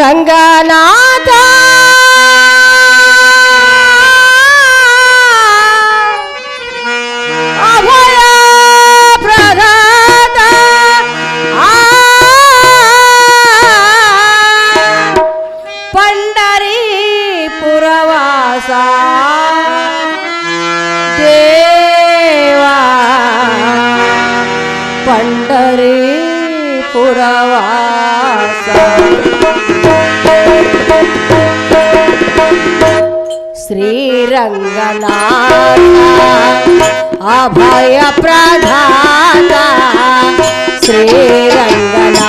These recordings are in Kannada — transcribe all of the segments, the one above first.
రంగనాథా अभयप्रदाता श्रीरङ्गनाथ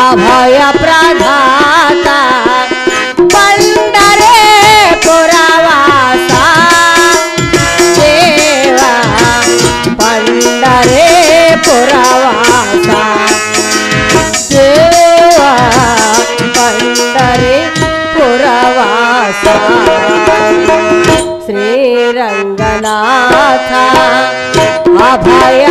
अभयप्रदा ভাই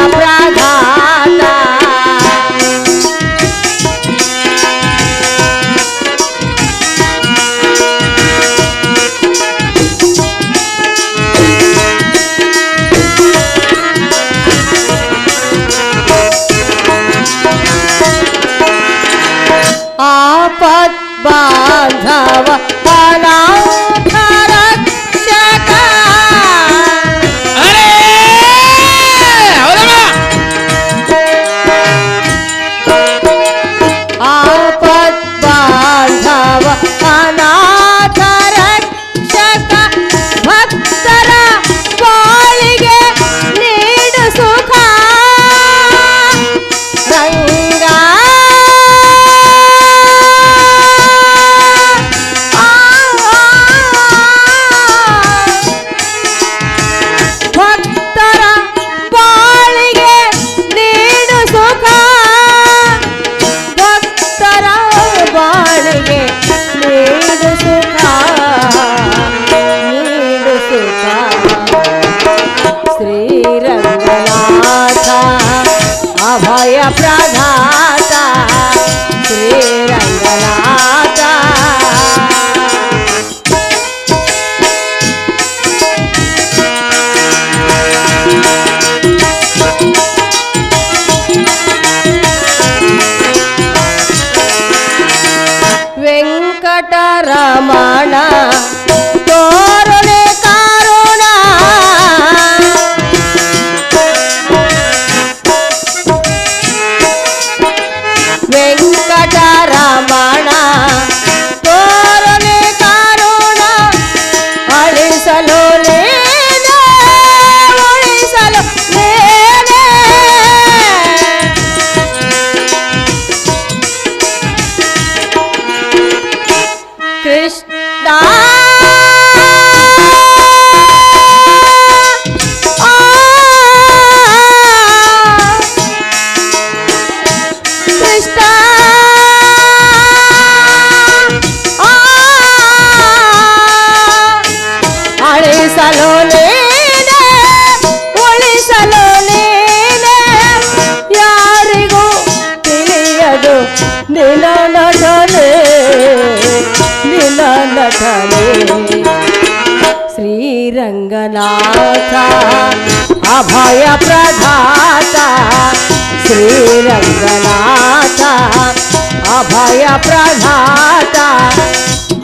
ಅಭಯ ಪ್ರದಾತ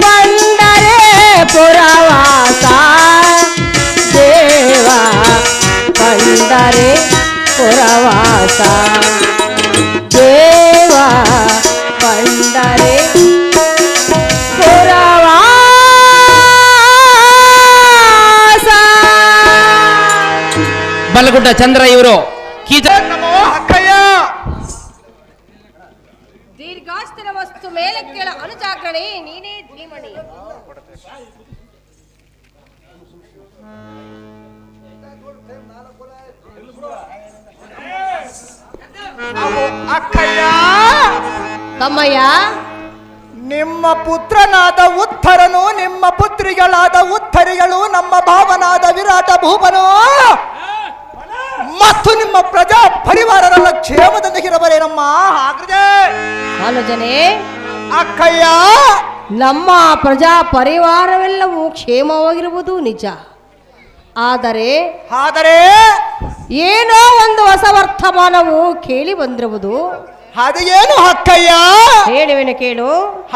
ಬಂಡರೆ ಪುರವಾಸ ದೇವ ಬಂಡರೆ ಪುರವಾಸ ದೇವ ಬಂಡರೆ ಪುರವಾಸ ಬಲಗುಡ್ಡ ಚಂದ್ರ ಇವರು ಕೀಚ ಅನುಜಾಗ್ರಣೆ ನೀನೇ ಅವು ಅಕ್ಕಯ್ಯ! ತಮ್ಮಯ್ಯ! ನಿಮ್ಮ ಪುತ್ರನಾದ ಉತ್ತರನು ನಿಮ್ಮ ಪುತ್ರಿಗಳಾದ ಉತ್ತರಿಗಳು ನಮ್ಮ ಭಾವನಾದ ವಿರಾಟ ಭೂಪನು ಮತ್ತು ನಿಮ್ಮ ಪ್ರಜಾ ಪರಿವಾರರೆಲ್ಲ ಕ್ಷೇಮದೊಂದಿಗಿರಬರೇನಮ್ಮ ಹಾಗ್ರಜೆ ಅನುಜನೇ ಅಕ್ಕಯ್ಯ! ನಮ್ಮ ಪ್ರಜಾ ಪರಿವಾರವೆಲ್ಲವೂ ಕ್ಷೇಮವಾಗಿರುವುದು ನಿಜ. ಆದರೆ ಆದರೆ ಏನೋ ಒಂದು ಹೊಸ ವರ್ತಮಾನವು ಕೇಳಿ ಬಂದಿರುವುದು. ಅದೇನು ಅಕ್ಕಯ್ಯ? ಹೇಳುವೆನು ಕೇಳು.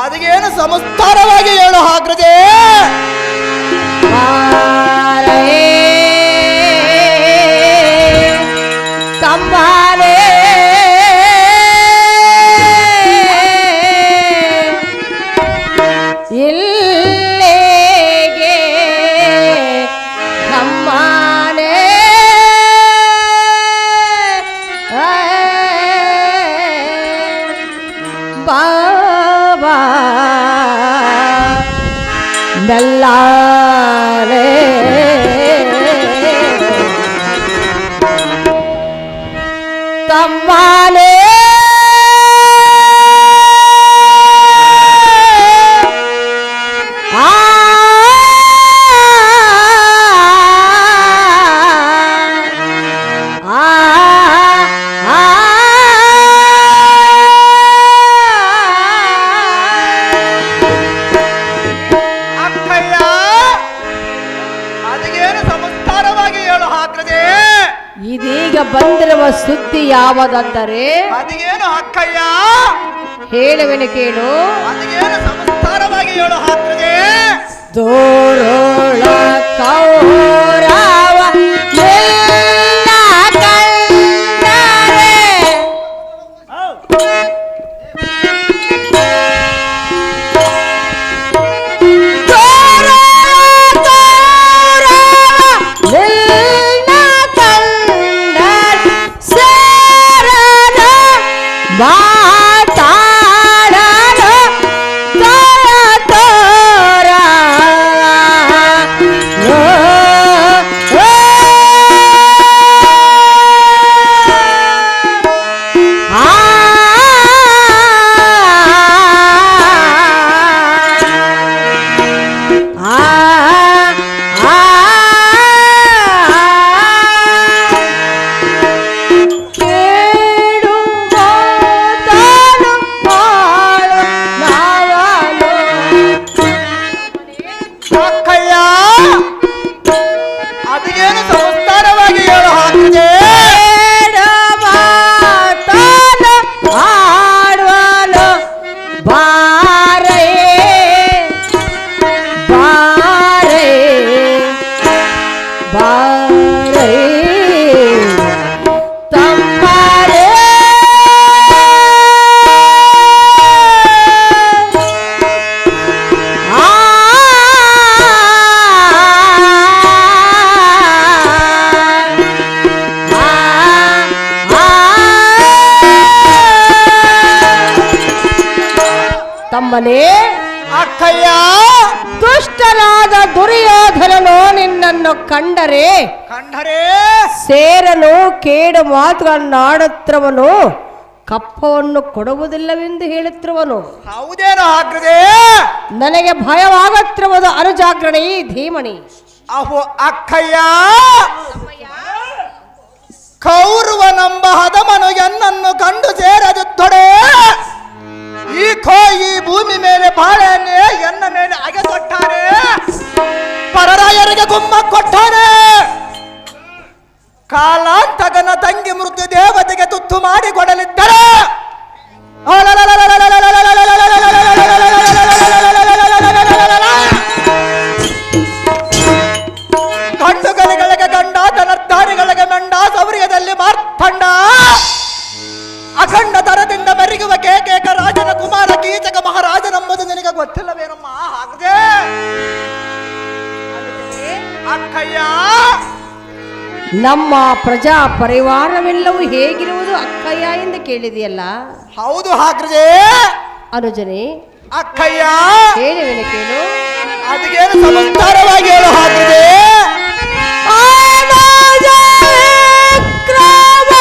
ಅದೇನು ಸಮಸ್ತಾರವಾಗಿ ಹೇಳು ಹಾಗ್ರಜೆ ಯಾವುದಂದರೆ? ಅದೇನು ಅಕ್ಕಯ್ಯ? ಹೇಳುವೆನು ಕೇಳು. ಅದೇನು ಸಂಸ್ಕಾರವಾಗಿ ಹೇಳು ಹಾಗ್ರಜೆ ದೋರೋಳ ಕೌರವ. ತಮ್ಮನೇ ಅಕ್ಕಯ್ಯ. ದುಷ್ಟರಾದ ದುರ್ಯೋಧನನು ನಿನ್ನನ್ನು ಕಂಡರೆ ಕಂಡರೆ. ಸೇರನು ಕೇಡು ಮಾತುಗಳನ್ನಾಡುತ್ತಿರುವನು ಕಪ್ಪವನ್ನು ಕೊಡುವುದಿಲ್ಲವೆಂದು ಹೇಳುತ್ತಿರುವನು. ಹೌದೇನು ಹಾಗ್ರಜೆ ನನಗೆ ಭಯವಾಗುತ್ತಿರುವುದು ಅನುಜಾಗ್ರಣಿ ಧೀಮಣಿ. ಅಹೋ ಅಕ್ಕಯ್ಯ. ಕೌರವನಂಬ ಹದಮನು ಎನ್ನನ್ನು ಕಂಡು ಸೇರದಿದ್ದೊಡೆ ಈ ಕೋ ಈ ಭೂಮಿ ಮೇಲೆ ಬಾಳೆಹಣ್ಣೆ, ಎನ್ನ ಮೇಲೆ ಅಗೆ ಕೊಟ್ಟಾರೆ. ಪರರಾಯರಿಗೆ ಗುಮ್ಮ ಕೊಟ್ಟಾನೆ ಕಾಲಾಂತಗನ ತಂಗಿ ಮೃತ್ಯು ದೇವತೆಗೆ ತುತ್ತು ಮಾಡಿ ಕೊಡಲಿದ್ದರೆ. ಗಂಡುಗಳಿಗೆ ಗಂಡ ಧನರ್ಧಾರಿಗಳಿಗೆ ಮಂಡ ಸೌರ್ಯದಲ್ಲಿ ಮಾರ್ಪಂಡ. ಅಖಂಡ ದರದಿಂದ ಮೆರುಗುವ ಕೇಕೇಕ ರಾಜನ ಕುಮಾರ ಕೀಚಕ ಮಹಾರಾಜನಂಬುದು ನಿನಗೆ ಗೊತ್ತಿಲ್ಲವೇನಮ್ಮ? ಹಾಗದೆ ಅಕ್ಕಯ್ಯ! ನಮ್ಮ ಪ್ರಜಾ ಪರಿವಾರವೆಲ್ಲವೂ ಹೇಗಿರುವುದು ಅಕ್ಕಯ್ಯ ಎಂದು ಕೇಳಿದೆಯಲ್ಲ? ಹೌದು ಹಾಗ್ರಜೆ ಅನುಜನೆ ಅಕ್ಕಯ್ಯ! ಹೇಳುವೆನು ಕೇಳು. ಅದಕ್ಕೇನು ಸಮಸ್ತಾರವಾಗಿ ಹೇಳು ಹಾಗ್ರಜೆ ಕ್ರಮ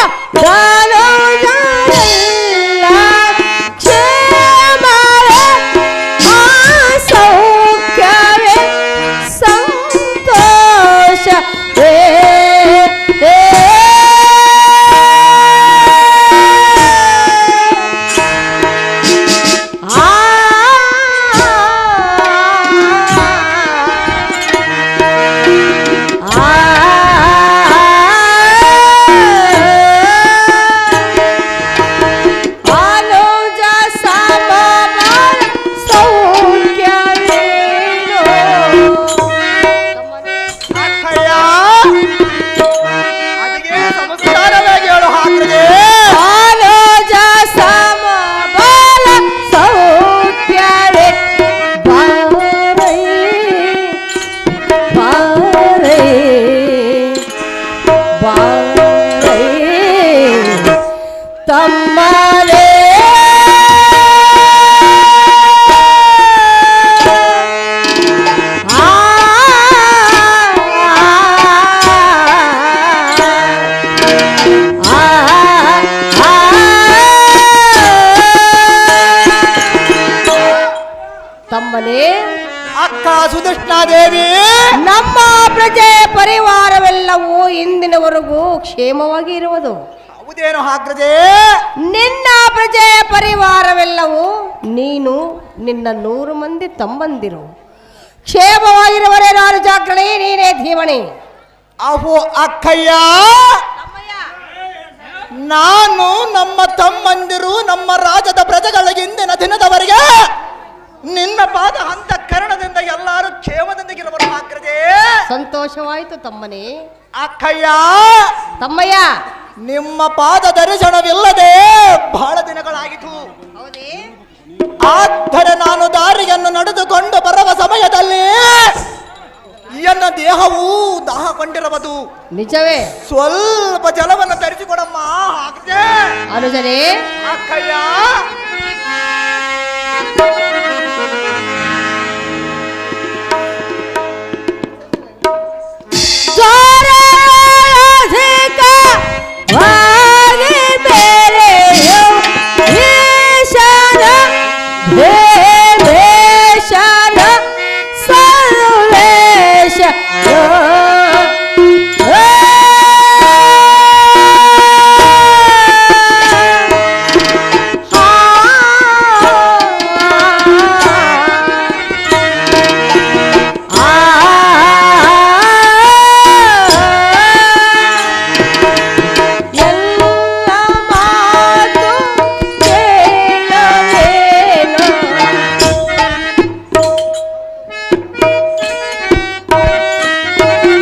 ಇಂದಿನವರೆಗೂ ಕ್ಷೇಮವಾಗಿ ಇರುವುದು. ಹೌದೇನು ಹಾಗ್ರಜೆ ನಿನ್ನ ಪ್ರಜೆ ಪರಿವಾರವೆಲ್ಲವೂ ನೀನು ನಿನ್ನ ನೂರು ಮಂದಿ ತಮ್ಮಂದಿರು. ಕ್ಷೇಮವಾಗಿರುವರೇ ನಾನು ಜಾಗ್ರಣೆ ನೀನೇ ಧೀಮಣಿ. ಅಹೋ ಅಕ್ಕಯ್ಯ! ನಾನು ನಮ್ಮ ತಮ್ಮಂದಿರು ನಮ್ಮ ರಾಜದ ಪ್ರಜೆಗಳಿಗೆ ಇಂದಿನ ದಿನದವರೆಗೆ ನಿನ್ನ ಪಾದ ಹಂತ ಕರಣದಿಂದ ಎಲ್ಲರೂ ಕ್ಷೇಮದೊಂದಿಗಿರುವರು ಹಾಗ್ರಜೆ ಸಂತೋಷವಾಯಿತು ತಮ್ಮನೇ. ಅಕ್ಕಯ್ಯ! ತಮ್ಮಯ್ಯ! ನಿಮ್ಮ ಪಾದ ದರ್ಶನವಿಲ್ಲದೆ ಬಹಳ ದಿನಗಳಾಗಿತು ಆದರೆ ನಾನು ದಾರಿಯನ್ನು ನಡೆದುಕೊಂಡು ಬರುವ ಸಮಯದಲ್ಲಿ ಎನ್ನ ದೇಹವು ದಾಹಗೊಂಡಿರಬಹುದು ನಿಜವೇ? ಸ್ವಲ್ಪ ಜಲವನ್ನು ತರಿಸಿಕೊಡಮ್ಮ ಅಕ್ಕಯ್ಯ!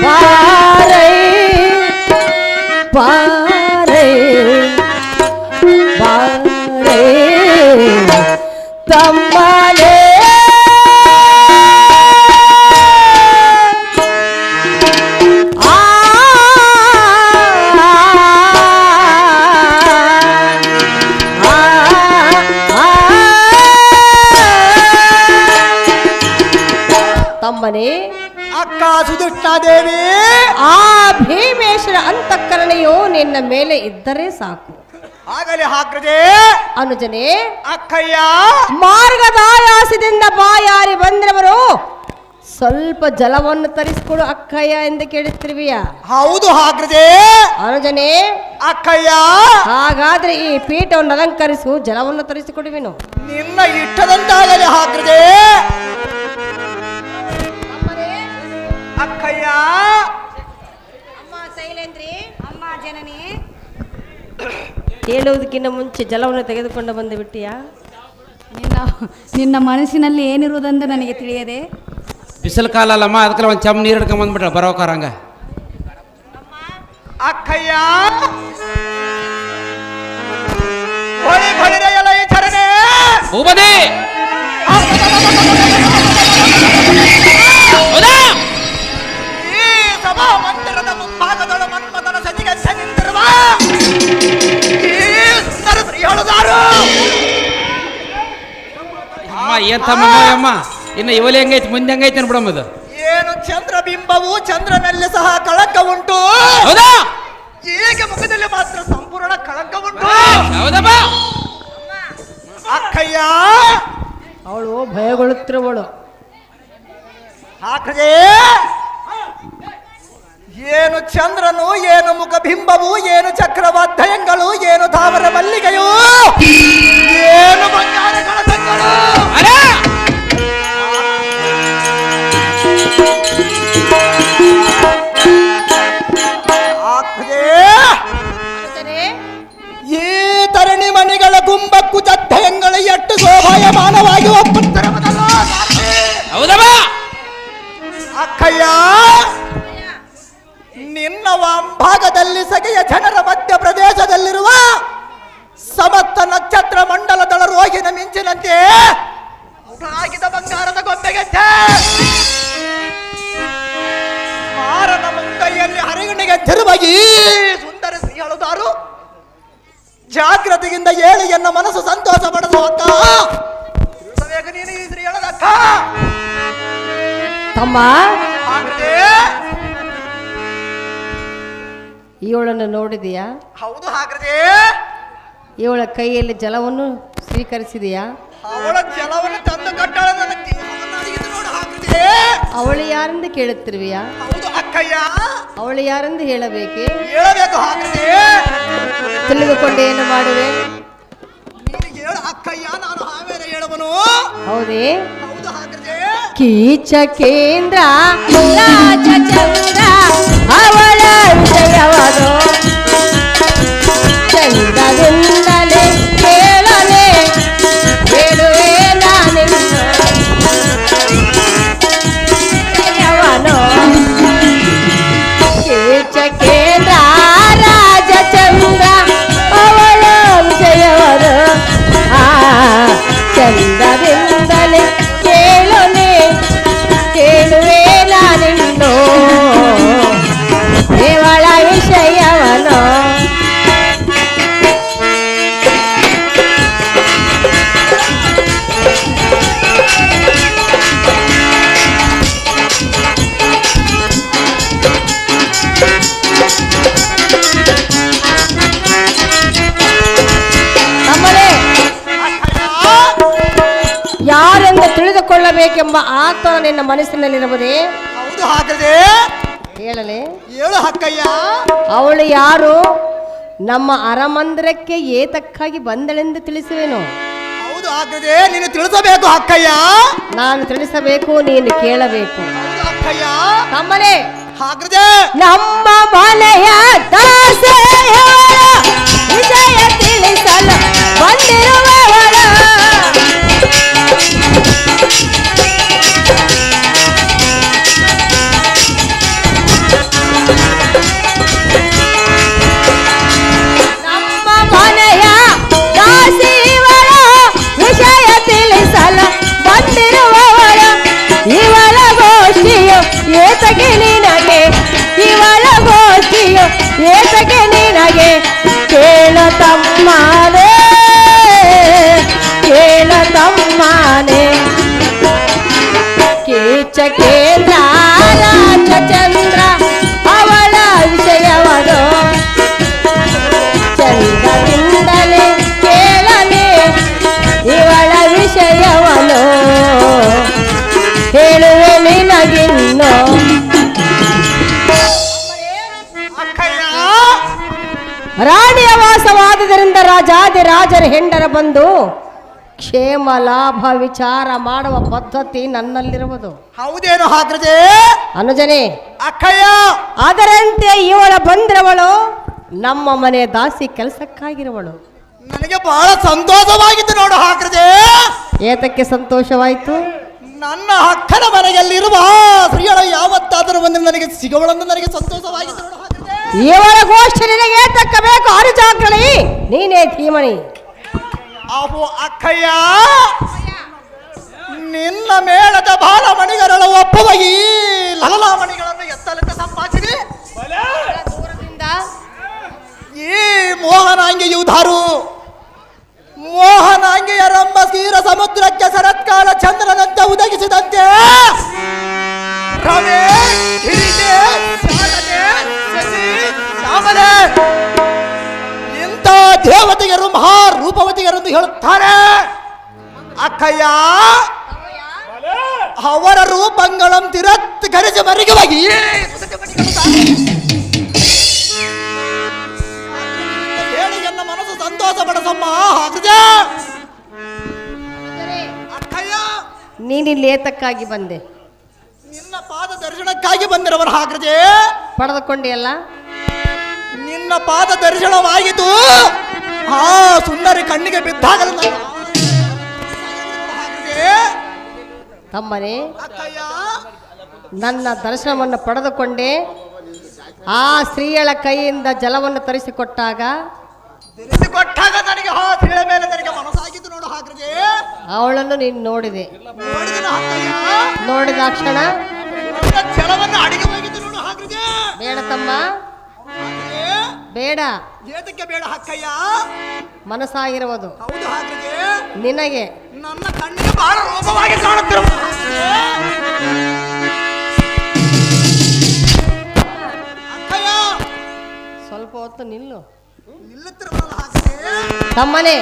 பாறை பாறை பாறை. தம் ನಿನ್ನ ಮೇಲೆ ಇದ್ದರೆ ಸಾಕು. ಆಗಲಿ ಹಾಕ್ರದೆ ಅನುಜನೇ ಅಕ್ಕಯ್ಯ. ಮಾರ್ಗದಾಯಾಸದಿಂದ ಬಾಯಾರಿ ಬಂದ್ರವರು. ಸ್ವಲ್ಪ ಜಲವನ್ನು ತರಿಸಿಕೊಡು ಅಕ್ಕಯ್ಯ ಎಂದು ಕೇಳುತ್ತಿರುವಿಯ ಹೌದು ಹಾಕ್ರದೆ ಅನುಜನೇ ಅಕ್ಕಯ್ಯ. ಹಾಗಾದ್ರೆ ಈ ಪೀಠವನ್ನು ಅಲಂಕರಿಸು ಜಲವನ್ನು ತರಿಸಿಕೊಡುವೆನು. ನಿನ್ನ ಇಷ್ಟದಂತಾಗಲಿ ಹಾಕ್ರದೆ ಅಕ್ಕಯ್ಯ. ಜನನಿ ಹೇಳುವುದಕ್ಕಿಂತ ಮುಂಚೆ ಜಲವನ್ನು ತೆಗೆದುಕೊಂಡು ಬಂದು ಬಿಟ್ಟಿಯಾ? ನಿನ್ನ ನಿನ್ನ ಮನಸ್ಸಿನಲ್ಲಿ ಏನಿರುವುದಂದು ನನಗೆ ತಿಳಿಯದೆ. ಬಿಸಿಲು ಕಾಲ ಅಲ್ಲಮ್ಮ ಅದಕ್ಕೆಲ್ಲ ಒಂದು ಚಮ್ ನೀರು ಹಿಡ್ಕೊಂಡ್ ಬಂದ್ಬಿಟ್ರೆ ಬರೋಕಾರಂಗ ಅಕ್ಕಯ್ಯ. ಹೊಳಿ ಹೊಳಿರ ಎಲ ಈ ಚರಣೆ. ಭೂಪತಿ! ಹೌದಾ ಈ ಸಭಾ ಮಂದಿರದ ಅಮ್ಮ ಏನ್ ತಮ್ಮ ಅಮ್ಮ? ಇನ್ನು ಇವಲಿ ಹೆಂಗೈತಿ ಮುಂದೆ ಹೆಂಗೈತಿ ಅನ್ಬಿಡಮ್ಮ ಇದು ಏನು ಚಂದ್ರಬಿಂಬವು ಚಂದ್ರನಲ್ಲಿ ಸಹ ಕಳಂಕ ಉಂಟು. ಹೌದಾ? ಈಗ ಮುಖದಲ್ಲಿ ಮಾತ್ರ ಸಂಪೂರ್ಣ ಕಳಂಕ ಉಂಟು. ಹೌದಮ್ಮ. ಅಕ್ಕಯ್ಯ! ಅವಳು ಭಯಗೊಳ್ಳುತ್ತಿರುವಳು. ಹಾಕದೆ ಏನು ಚಂದ್ರನು ಏನು ಮುಖಬಿಂಬವು ಏನು ಚಕ್ರವಾಧ್ಯಯಂಗಳು ಏನು ತಾವರ ಮಲ್ಲಿಗೆಯು? ಏನು ಬಂಗಾರ ಕಳಸಗಳು ಈ ತರಣಿ ಮಣಿಗಳ ಗುಂಬಕ್ಕು ಜಧ್ಯಯಗಳು ಎಟ್ಟು ಶೋಭಾಯಮಾನವಾಗಿ ಒಪ್ಪುತ್ತಿರುವುದಲ್ಲ ಹೌದಮ್ಮ! ಅಕ್ಕಯ್ಯ ಭಾಗದಲ್ಲಿ ಸಗೆಯ ಜನರ ಮಧ್ಯ ಪ್ರದೇಶದಲ್ಲಿರುವ ಸಮಸ್ತ ನಕ್ಷತ್ರ ಮಂಡಲದಳ ರೋಗಿನ ಮಿಂಚಿನಂತೆ ಸಾಗಿದ ಬಂಗಾರದ ಗೊಂಬೆಗೆ! ಮಾರನ ಮುಂಗೈಯಲ್ಲಿ ಹರಿಗಣಿಗೆ ತಿರುವಾಗಿ ಸುಂದರ ಹೇಳುತ್ತಾರು ಜಾಗ್ರತೆಯಿಂದ ಹೇಳಿ ಎನ್ನ ಮನಸ್ಸು ಸಂತೋಷ ಪಡೆದು ಅಕ್ಕ ನೀನು ಶ್ರೀಯಳದ ತಮ್ಮ ಇವಳನ್ನು ನೋಡಿದೆಯಾ? ಹೌದು ಹಾಗ್ರದೆ ಇವಳ ಕೈಯಲ್ಲಿ ಜಲವನ್ನು ಸ್ವೀಕರಿಸಿದೆಯಾ? ಅವಳ ಜಲವನ್ನು ತಂದು ಕಟ್ಟಾಳ ನನ್ನ ದೇಹವನ್ನು ಅವಳು ಯಾರೆಂದು ಕೇಳುತ್ತಿರುವೆಯಾ? ಹೌದು ಅಕ್ಕಯ್ಯ. ಅವಳು ಯಾರೆಂದು ಹೇಳಬೇಕೆ? ಹೇಳಬೇಕು ಹಾಗಾದ್ರೆ. ತಿಳಿದುಕೊಂಡು ಏನು ಮಾಡುವೆ? ನೀನು ಹೇಳು ಅಕ್ಕಯ್ಯ ನಾನು ಆಮೇಲೆ ಹೇಳುವನು. ಹೌದೇ? ಹೌದು ಹಾಗಾದ್ರೆ. ಕೀಚ ಕೇಂದ್ರ ರಾಜ ಚಂದ್ರ ಅವಳ ಆತನ ನಿನ್ನ ಮನಸ್ಸಿನಲ್ಲಿರಬಹುದೇ ಹೌದು ಹಾಕದೆ ಹೇಳಲೆ? ಹೇಳು ಹಕ್ಕಯ್ಯ. ಅವಳು ಯಾರು? ನಮ್ಮ ಅರಮಂದಿರಕ್ಕೆ ಏತಕ್ಕಾಗಿ ಬಂದಳೆಂದು ತಿಳಿಸುವೆನು. ಹೌದು ಹಾಕದೆ ನೀನು ತಿಳಿಸಬೇಕು ಹಕ್ಕಯ್ಯ. ನಾನು ತಿಳಿಸಬೇಕು ನೀನು ಕೇಳಬೇಕು. ಹಕ್ಕಯ್ಯ. ತಮ್ಮನೇ! ಹಾಗಾದ್ರೆ. ನಮ್ಮ ಮನೆಯ ದಾಸೆಯವರ ವಿಜಯ ತಿಳಿಸಲು ಬಂದಿರುವವಳ. ಹೆಂಡರ ಬಂದು ಕ್ಷೇಮ ಲಾಭ ವಿಚಾರ ಮಾಡುವ ಪದ್ಧತಿ ನನ್ನಲ್ಲಿರುವುದು. ಹೌದೇನು ಹಾಕ್ರಜೆ ಅನುಜನೆ ಅಕ್ಕಯ್ಯ! ಅದರಂತೆ ಇವಳ ಬಂದಿರವಳು ನಮ್ಮ ಮನೆ ದಾಸಿ ಕೆಲಸಕ್ಕಾಗಿರುವಳು. ನನಗೆ ಬಹಳ ಸಂತೋಷವಾಗಿತ್ತು ನೋಡು ಹಾಕ್ರಜೆ ಏತಕ್ಕೆ ಸಂತೋಷವಾಯಿತು? ನನ್ನ ಅಕ್ಕನ ಮನೆಯಲ್ಲಿರುವ ಸ್ತ್ರೀಯಳ ಯಾವತ್ತಾದರೂ ಒಂದು ನನಗೆ ಸಿಗವಳನ್ನು ನನಗೆ ಸಂತೋಷವಾಗಿತ್ತು ನೋಡು ಇವಳ ಗೋಷ್ಠಿ ನಿನಗೆ ಏತಕ್ಕ ಬೇಕು? ನೀನೇ ಧೀಮಣಿ. ಅವು ಅಕ್ಕಯ್ಯ. ನಿನ್ನ ಮೇಳದ ಬಾಲಮಣಿಗರಳ ಒಪ್ಪುವ ಈ ಲಲಲಾಮಣಿಗಳನ್ನು ಎತ್ತಲೆತ್ತ ಸಂಪಾದಿಸಿ ಈ ಮೋಹನಾಂಗಿಯು ಧಾರು. ಮೋಹನಾಂಗಿಯರಂಬ ಸೀರ ಸಮುದ್ರಕ್ಕೆ ಶರತ್ಕಾಲ ಚಂದ್ರನಂತೆ ಉದಗಿಸಿದಂತೆ ರವೇ ಗಿರಿಜೆ ಶಾರದೆ, ಸಸಿ ಇಂಥ ದೇವತೆಯರು ಮಹಾರೂಪವತಿಯರೆಂದು ಹೇಳುತ್ತಾರೆ. ಅಕ್ಕಯ್ಯ ಅವರ ರೂಪಂಗಳಂ ತಿರತ್ಕರಿಸಿ ಮರಿಗವಾಗಿ ಹೇಳಿ ನನ್ನ ಮನಸ್ಸು ಸಂತೋಷ ಪಡಸಮ್ಮ ಅಕ್ಕಯ್ಯ ನೀನಿಲ್ಲಿ ಏತಕ್ಕಾಗಿ ಬಂದೆ? ನಿನ್ನ ಪಾದ ದರ್ಶನಕ್ಕಾಗಿ ಬಂದಿರವರು ಹಾಗ್ರಜೆ. ಪಡೆದುಕೊಂಡಿಯಲ್ಲ ನಿನ್ನ ಪಾದ ದರ್ಶನವಾಯಿತು ಆ ಸುಂದರಿ ಕಣ್ಣಿಗೆ ಬಿದ್ದಾಗಲು ನನ್ನ ತಮ್ಮನೇ ನನ್ನ ದರ್ಶನವನ್ನು ಪಡೆದುಕೊಂಡೆ. ಆ ಸ್ತ್ರೀಯಳ ಕೈಯಿಂದ ಜಲವನ್ನು ತರಿಸಿಕೊಟ್ಟಾಗ ಧರಿಸಿಕೊಟ್ಟಾಗ ನನಗೆ ಹಾ ತಿಳ ಮೇಲೆ ನನಗೆ ಮನಸ್ಸಾಗಿತ್ತು ನೋಡು ಹಾಗ್ರಜೆ ಅವಳನ್ನು ನೀನು ನೋಡಿದೆ. ನೋಡಿದ ಕ್ಷಣ? ಜಲವನ್ನು ಅಡಿಗೆ ಹೋಗಿದ್ದು ನೋಡು ಹಾಗ್ರಜೆ ಬೇಡ ತಮ್ಮ ಬೇಡ. ಏತಕ್ಕೆ ಬೇಡ ಹಕ್ಕಯ್ಯ? ಮನಸ್ಸಾಗಿರುವುದು. ಹೌದು ಹಾಗೆ ನಿನಗೆ. ನನ್ನ ಕಣ್ಣಿಗೆ ಬಹಳ ರೂಪವಾಗಿ ಕಾಣುತ್ತಿರುವ ಅಕ್ಕಯ್ಯ ಸ್ವಲ್ಪ ಹೊತ್ತು ನಿಲ್ಲು. ತಮ್ಮನೇ.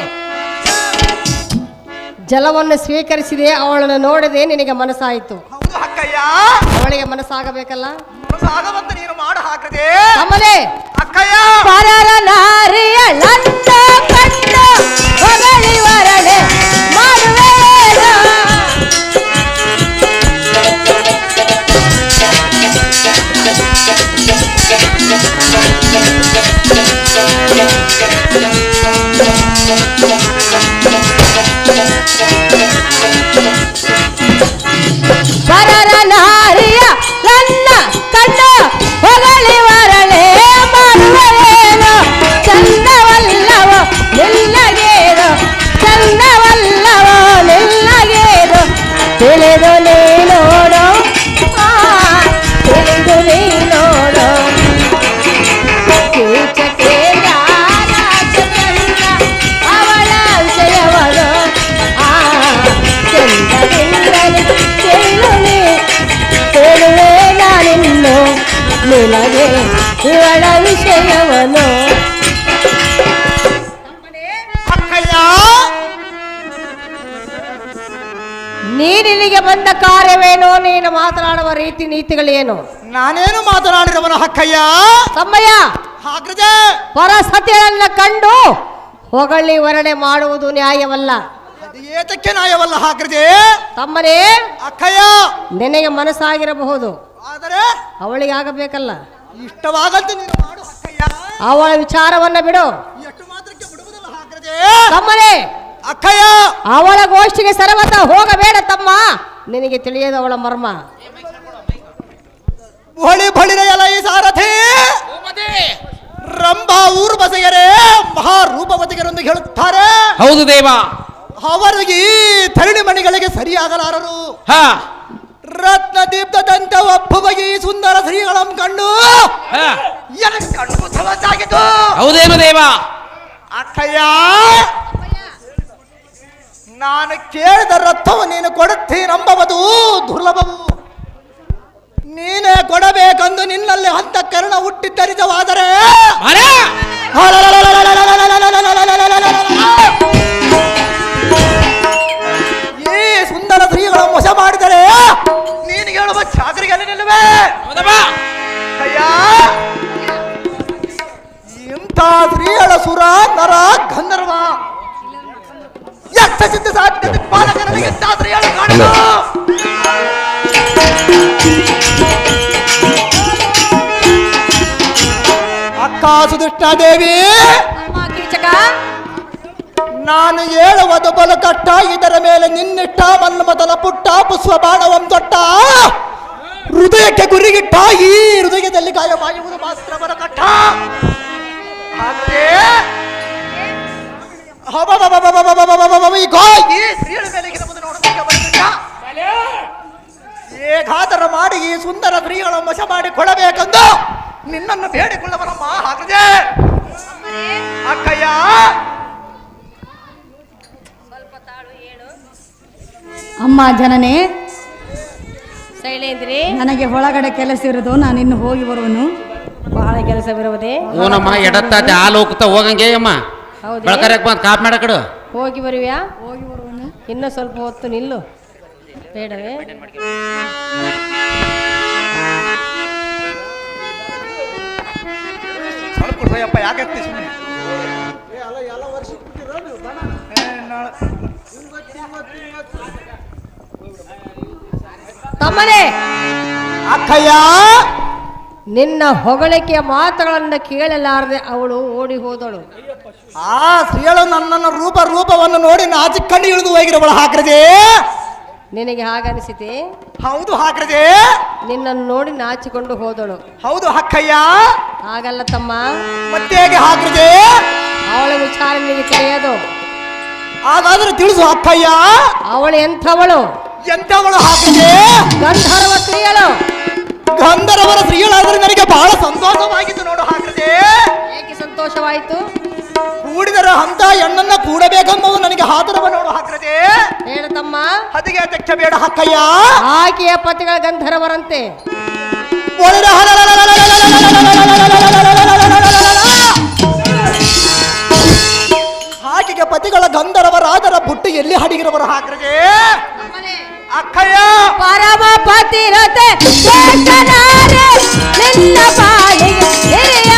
ಜಲವನ್ನು ಸ್ವೀಕರಿಸಿದೆ ಅವಳನ್ನು ನೋಡದೆ ನಿನಗೆ ಮನಸ್ಸಾಯಿತು. ಅಕ್ಕಯ್ಯ ಅವಳಿಗೆ ಮನಸ್ಸಾಗಬೇಕಲ್ಲ? ಮನಸ್ಸಾಗವಂತ ನೀನು ಮಾಡ ಹಾಕದೆ ಅಮ್ಮನೆ ಅಕ್ಕಯ್ಯ ಪರರ ನಾರಿಯಳನ್ನ ಕಂಡು ಹೊಗಳಿ ವರಳೆ ಮಾಡುವೇನ? ಕಾರ್ಯವೇನು? ನೀನು ಮಾತನಾಡುವ ರೀತಿ ನೀತಿಗಳೇನು? ನಾನೇನು ಮಾತನಾಡಿರವನು ಹಕ್ಕಯ್ಯ? ತಮ್ಮಯ್ಯ! ಪರ ಪರಸತಿಯನ್ನ ಕಂಡು ಹೊಗಳಿ ವರ್ಣೆ ಮಾಡುವುದು ನ್ಯಾಯವಲ್ಲ. ಅದು ಏತಕ್ಕೆ ನ್ಯಾಯವಲ್ಲ ಹಾಕ್ರದೆ ತಮ್ಮನೇ! ಅಕ್ಕಯ್ಯ! ನಿನಗೆ ಮನಸ್ಸಾಗಿರಬಹುದು. ಆದರೆ? ಅವಳಿಗೆ ಆಗಬೇಕಲ್ಲ ಇಷ್ಟವಾಗಂತೆ ನೀನು ಮಾಡು ಅಕ್ಕಯ್ಯ. ಅವಳ ವಿಚಾರವನ್ನ ಬಿಡು. ಎಷ್ಟು ಮಾತ್ರಕ್ಕೆ ಬಿಡುವುದಲ್ಲ ಹಾಕ್ರದೆ ತಮ್ಮನೇ! ಅಕ್ಕಯ್ಯ! ಅವಳ ಗೋಷ್ಠಿಗೆ ಸರ್ವತ ಹೋಗಬೇಡ ತಮ್ಮ. ನಿನಗೆ ತಿಳಿಯದು ಅವಳ ಮರ್ಮ. ಬಳಿ ಬಳಿರೆಯಲ ಈ ಸಾರಥಿ! ರಂಭಾ ಊರು ಬಸಗರೇ ಮಹಾ ರೂಪವತಿಗರೊಂದಿಗೆ ಹೇಳುತ್ತಾರೆ. ಹೌದು ದೇವ. ಅವರಿಗೆ ಈ ತರಣಿ ಮಣಿಗಳಿಗೆ ಸರಿಯಾಗಲಾರರು. ಹಾ. ರತ್ನ ದೀಪ್ತ ದಂತ ಈ ಸುಂದರ ಶ್ರೀಗಳಂ ಕಣ್ಣು ಕಣ್ಣು ಸವಸಾಗಿದ್ದು ಹೌದೇನು ದೇವ? ಅಕ್ಕಯ್ಯ! ನಾನು ಕೇಳಿದ ರಥವು ನೀನು ಕೊಡುತ್ತೀನಂಬವುದು ದುರ್ಲಭವು. ನೀನೇ ಕೊಡಬೇಕೆಂದು ನಿನ್ನಲ್ಲಿ ಹಂತ ಅಂತಃಕರಣ ಹುಟ್ಟಿದ್ದರಿತವಾದರೆ ಅರೆ ಈ ಸುಂದರ ಸ್ತ್ರೀಗಳು ಮೋಸ ಮಾಡಿದರೆ ನೀನು ಹೇಳುವ ಚಾಕರಿಗೆ ನಿಲ್ಲುವೆ. ಅಯ್ಯ! ಇಂಥ ಸ್ತ್ರೀಗಳ ಸುರ ನರ ಗಂಧರ್ವ. പ്രസിദ്ധ സാഹിത്യത്തിൽ പാലകരനെ ശാസ്ത്രീയാണ് ಅಕ್ಕಾಸುದುಷ್ಟಾದೇವಿ ನಾನು ಹೇಳುವುದು ಬಲದಟ್ಟ ಇದರ ಮೇಲೆ ನಿನ್ನಿಟ್ಟ ಮನ್ಮತನ ಪುಟ್ಟ ಪುಷ್ಪ ಬಾಣ ಅಮ್ಮ ಜನನೇ ಶೈಲೇಂದ್ರಿ ನನಗೆ ಒಳಗಡೆ ಕೆಲಸ ಇರೋದು ನಾನು ಇನ್ನು ಹೋಗಿ ಬರುವನು. ಬಹಳ ಕೆಲಸವಿರುವುದೇ ಓನಮ್ಮ ಎಡತ್ತಾತೆ ಹಾಲು ಹೋಗ್ತಾ ಹೋಗಂಗೆ ಅಮ್ಮ ಹೌದು ಬೆಳಕರಕ್ಕೆ ಬಂದು ಕಾಪ್ ಮಾಡಕಡು ಹೋಗಿ ಬರುವ್ಯಾ? ಹೋಗಿ ಬರುವನು. ಇನ್ನೂ ಸ್ವಲ್ಪ ಹೊತ್ತು ನಿಲ್ಲು. ಬೇಡವೇ? ಸ್ವಲ್ಪ ಕೊಡ್ಸಯ್ಯಪ್ಪ ಯಾಕೆ ಸುಮ್ಮನೆ ತಮ್ಮನೇ! ಅಕ್ಕಯ್ಯ! ನಿನ್ನ ಹೊಗಳಿಕೆಯ ಮಾತುಗಳನ್ನು ಕೇಳಲಾರದೆ ಅವಳು ಓಡಿ ಹೋದಳು. ಆ ಸ್ತ್ರೀಯಳು ನನ್ನನ್ನು ರೂಪ ರೂಪವನ್ನು ನೋಡಿ ನಾಚಿಕೊಂಡು ಇಳಿದು ಹೋಗಿರವಳು ಹಾಕ್ರದೆ ನಿನಗೆ ಹಾಗನಿಸಿತೆ ಹೌದು ಹಾಕ್ರದೆ ನಿನ್ನನ್ನು ನೋಡಿ ನಾಚಿಕೊಂಡು ಹೋದಳು. ಹೌದು ಅಕ್ಕಯ್ಯ? ಹಾಗಲ್ಲ ತಮ್ಮ. ಮತ್ತೆ ಹೇಗೆ ಹಾಕ್ರದೆ ಅವಳ ವಿಚಾರ ನಿನಗೆ ತಿಳಿಯೋದು. ಹಾಗಾದ್ರೆ ತಿಳಿಸು ಅಕ್ಕಯ್ಯ. ಅವಳು ಎಂಥವಳು? ಎಂತವಳು ಹಾಕಿದೆ. ಗಂಧರ್ವ ಸ್ತ್ರೀಯಳು. ಗಂಧರ್ವರ ಸ್ತ್ರೀಯಳಾದ್ರೆ ನನಗೆ ಬಹಳ ಸಂತೋಷವಾಗಿತ್ತು ನೋಡು ಹಾಕಿದೆ ಏಕೆ ಸಂತೋಷವಾಯಿತು? ಕೂಡಿದರ ಹಂತ ಹೆಣ್ಣನ್ನ ಕೂಡಬೇಕೆಂಬುದು ನನಗೆ ಹಾತರವ ನೋಡು ಹಾಕ್ರದೆ ಹೇಳ ತಮ್ಮ. ಅದಕ್ಕೆ ಅಧ್ಯಕ್ಷ ಬೇಡ ಹಾಕಯ್ಯ ಆಕೆಯ ಪತಿಗಳ ಗಂಧರ್ವರಂತೆ. ಆಕೆಗೆ ಪತಿಗಳ ಗಂಧರ್ವರಾದರ ಬುಟ್ಟು ಎಲ್ಲಿ ಹಡಿಗಿರವರು ಹಾಕ್ರದೆ అక్కయ్య పరమ పతిరతే నిన్న పాడిగ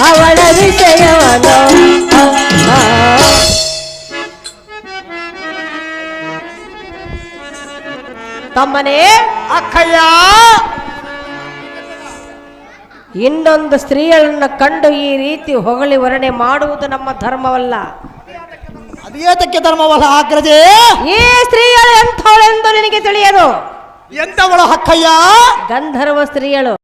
ಅವಳ ವಿಷಯವನು. ತಮ್ಮನೇ ಅಕ್ಕಯ್ಯ. ಇನ್ನೊಂದು ಸ್ತ್ರೀಯನ್ನ ಕಂಡು ಈ ರೀತಿ ಹೊಗಳಿ ವರ್ಣೆ ಮಾಡುವುದು ನಮ್ಮ ಧರ್ಮವಲ್ಲ. ಅದೇತಕ್ಕೆ ಧರ್ಮವಲ್ಲ ಆಗ್ರಜೆ ಈ ಸ್ತ್ರೀಯಳು ಎಂಥವಳೆಂದು ನಿನಗೆ ತಿಳಿಯದು? ಎಂಥವಳು ಅಕ್ಕಯ್ಯ? ಗಂಧರ್ವ ಸ್ತ್ರೀಯಳು.